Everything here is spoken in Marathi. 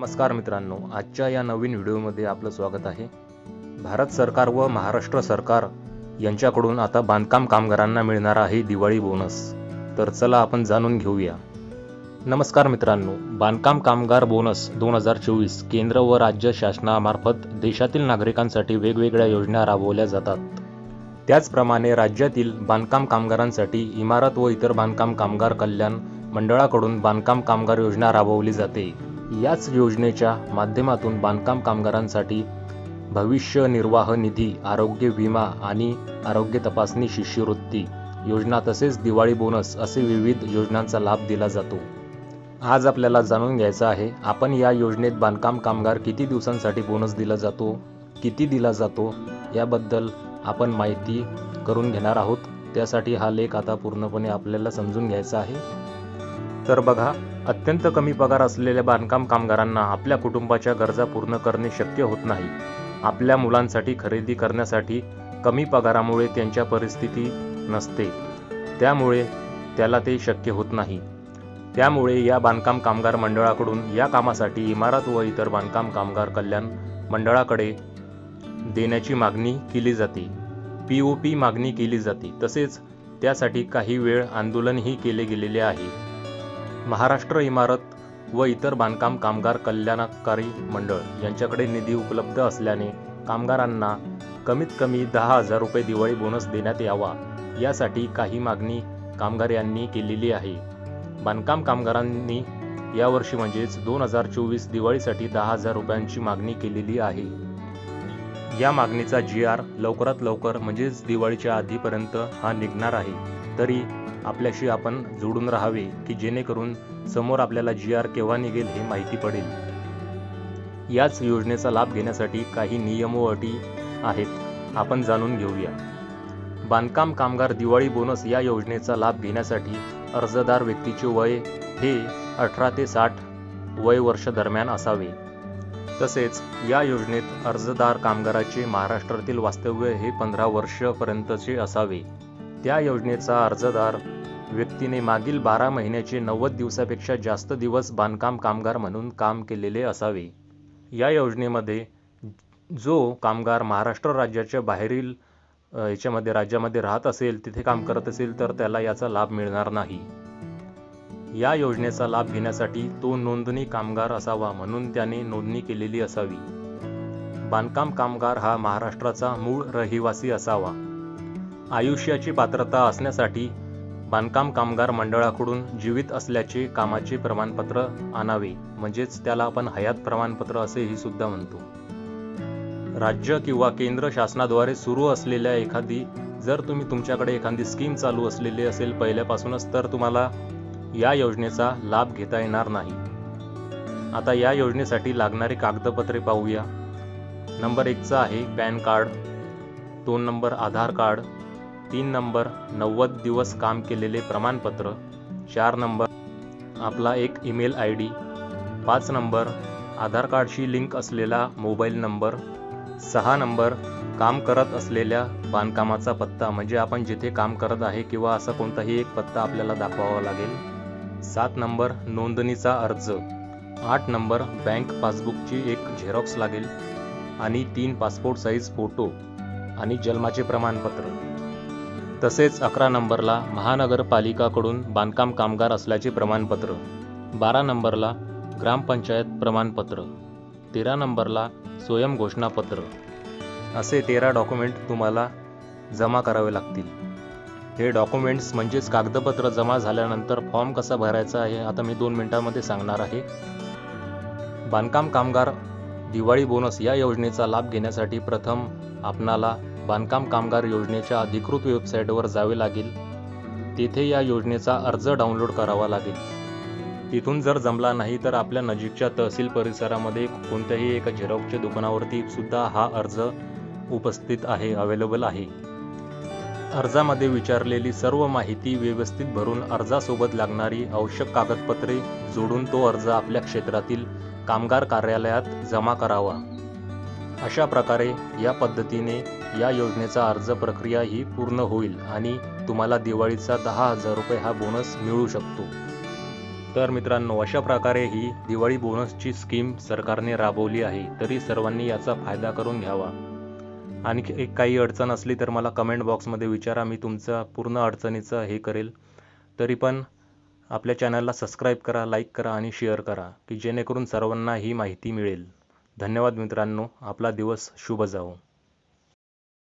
नमस्कार मित्रांनो आजच्या या नवीन व्हिडिओमध्ये आपलं स्वागत आहे. भारत सरकार व महाराष्ट्र सरकार यांच्याकडून आता बांधकाम कामगारांना मिळणार आहे दिवाळी बोनस. तर चला आपण जाणून घेऊया. नमस्कार मित्रांनो बांधकाम कामगार बोनस दोन हजार चोवीस केंद्र व राज्य शासनामार्फत देशातील नागरिकांसाठी वेगवेगळ्या योजना राबवल्या जातात. त्याचप्रमाणे राज्यातील बांधकाम कामगारांसाठी इमारत व इतर बांधकाम कामगार कल्याण मंडळाकडून बांधकाम कामगार योजना राबवली जाते. याच योजनेच्या माध्यमातून बांधकाम कामगारांसाठी भविष्य निर्वाह निधी आरोग्य विमा आणि आरोग्य तपासणी शिष्यवृत्ती योजना तसेच दिवाळी बोनस असे विविध योजनांचा लाभ दिला जातो. आज आपल्याला जाणून घ्यायचं आहे आपण या योजनेत बांधकाम कामगार किती दिवसांसाठी बोनस दिला जातो किती दिला जातो याबद्दल आपण माहिती करून घेणार आहोत. त्यासाठी हा लेख आता पूर्णपणे आपल्याला समजून घ्यायचा आहे. तर बघा अत्यंत कमी पगार असलेल्या बांधकाम कामगारांना आपल्या कुटुंबाच्या गरजा पूर्ण करणे शक्य होत नाही. आपल्या मुलांसाठी खरेदी करण्यासाठी कमी पगारामुळे त्यांच्या परिस्थिती नसते. त्यामुळे त्याला ते शक्य होत नाही. त्यामुळे या बांधकाम कामगार मंडळाकडून या कामासाठी इमारत व इतर बांधकाम कामगार कल्याण मंडळाकडे देण्याची मागणी केली जाते. पी ओ पी मागणी केली जाते. तसेच त्यासाठी काही वेळ आंदोलनही केले गेलेले आहे. महाराष्ट्र इमारत व इतर बांधकाम कामगार कल्याणकारी मंडळ यांच्याकडे निधी उपलब्ध असल्याने कामगारांना कमीत कमी दहा हजार रुपये दिवाळी बोनस देण्यात यावा यासाठी काही मागणी कामगार यांनी केलेली आहे. बांधकाम कामगारांनी यावर्षी म्हणजेच दोन हजार चोवीस दिवाळीसाठी दहा हजार रुपयांची मागणी केलेली आहे. या मागणीचा जी आर लवकरात लवकर म्हणजेच दिवाळीच्या आधीपर्यंत हा निघणार आहे. तरी आपल्याशी आपण जोडून राहावे की जेणेकरून समोर आपल्याला जी आर केव्हा निघेल हे माहिती पडेल. याच योजनेचा लाभ घेण्यासाठी काही नियम व अटी आहेत आपण जाणून घेऊया. बांधकाम कामगार दिवाळी बोनस या योजनेचा लाभ घेण्यासाठी अर्जदार व्यक्तीचे वय हे अठरा ते साठ वय वर्ष दरम्यान असावे. तसेच या योजनेत अर्जदार कामगाराचे महाराष्ट्रातील वास्तव्य हे पंधरा वर्षपर्यंतचे असावे. त्या योजनेचा अर्जदार व्यक्तीने मागील बारा महिन्याचे नव्वद दिवसापेक्षा जास्त दिवस बांधकाम कामगार म्हणून काम केलेले असावे. या योजनेमध्ये जो कामगार महाराष्ट्र राज्याच्या बाहेरील याच्यामध्ये राज्यामध्ये राहत असेल तिथे काम करत असेल तर त्याला याचा लाभ मिळणार नाही. या योजनेचा लाभ घेण्यासाठी तो नोंदणी कामगार असावा म्हणून त्याने नोंदणी केलेली असावी. बांधकाम कामगार हा महाराष्ट्राचा मूळ रहिवासी असावा. आयुष्याची पात्रता असण्यासाठी बांधकाम कामगार मंडळाकडून जीवित असल्याचे कामाचे प्रमाणपत्र आणावे म्हणजेच त्याला आपण हयात प्रमाणपत्र असेही सुद्धा म्हणतो. राज्य किंवा केंद्र शासनाद्वारे सुरू असलेल्या एखादी जर तुम्ही तुमच्याकडे एखादी स्कीम चालू असलेली असेल पहिल्यापासूनच तर तुम्हाला या योजनेचा लाभ घेता येणार नाही. आता या योजनेसाठी लागणारी कागदपत्रे पाहूया. नंबर एकचा आहे पॅन कार्ड दोन नंबर आधार कार्ड तीन नंबर नव्वद दिवस काम केलेले प्रमाणपत्र चार नंबर आपला एक ईमेल आय डी पाच नंबर आधार कार्डशी लिंक असलेला मोबाईल नंबर सहा नंबर काम करत असलेल्या बांधकामाचा पत्ता म्हणजे आपण जिथे काम करत आहे किंवा असा कोणताही एक पत्ता आपल्याला दाखवावा लागेल. सात नंबर नोंदणीचा अर्ज आठ नंबर बँक पासबुकची एक झेरॉक्स लागेल आणि तीन पासपोर्ट साईज फोटो आणि जन्माचे प्रमाणपत्र. तसेच अकरा नंबरला महानगरपालिकाकडून बांधकाम कामगार असल्याचे प्रमाणपत्र बारा नंबरला ग्रामपंचायत प्रमाणपत्र तेरा नंबरला स्वयं घोषणापत्र असे तेरा डॉक्युमेंट तुम्हाला जमा करावे लागतील. हे डॉक्युमेंट्स म्हणजेच कागदपत्र जमा झाल्यानंतर फॉर्म कसा भरायचा आहे आता मी दोन मिनिटांमध्ये सांगणार आहे. बांधकाम कामगार दिवाळी बोनस या योजनेचा लाभ घेण्यासाठी प्रथम आपणाला बांधकाम कामगार योजनेच्या अधिकृत वेबसाईटवर जावे लागेल. तेथे या योजनेचा अर्ज डाउनलोड करावा लागेल. तिथून जर जमला नाही तर आपल्या नजीकच्या तहसील परिसरामध्ये कोणत्याही एका झेरॉक्सच्या दुकानावरती सुद्धा हा अर्ज उपस्थित आहे अवेलेबल आहे. अर्जामध्ये विचारलेली सर्व माहिती व्यवस्थित भरून अर्जासोबत लागणारी आवश्यक कागदपत्रे जोडून तो अर्ज आपल्या क्षेत्रातील कामगार कार्यालयात जमा करावा. अशा प्रकारे या पद्धतीने या योजनेचा अर्ज प्रक्रिया ही पूर्ण होईल आणि तुम्हाला दिवाळीचा दहा हजार रुपये हा बोनस मिळू शकतो. तर मित्रांनो अशा प्रकारे ही दिवाळी बोनसची स्कीम सरकारने राबवली आहे तरी सर्वांनी याचा फायदा करून घ्यावा. आणखी एक काही अडचण असली तर मला कमेंट बॉक्समध्ये विचारा मी तुमचा पूर्ण अडचणीचं हे करेल. तरी पण आपल्या चॅनलला सबस्क्राईब करा लाईक करा आणि शेअर करा की जेणेकरून सर्वांना ही माहिती मिळेल. धन्यवाद मित्रांनो आपला दिवस शुभ जावो.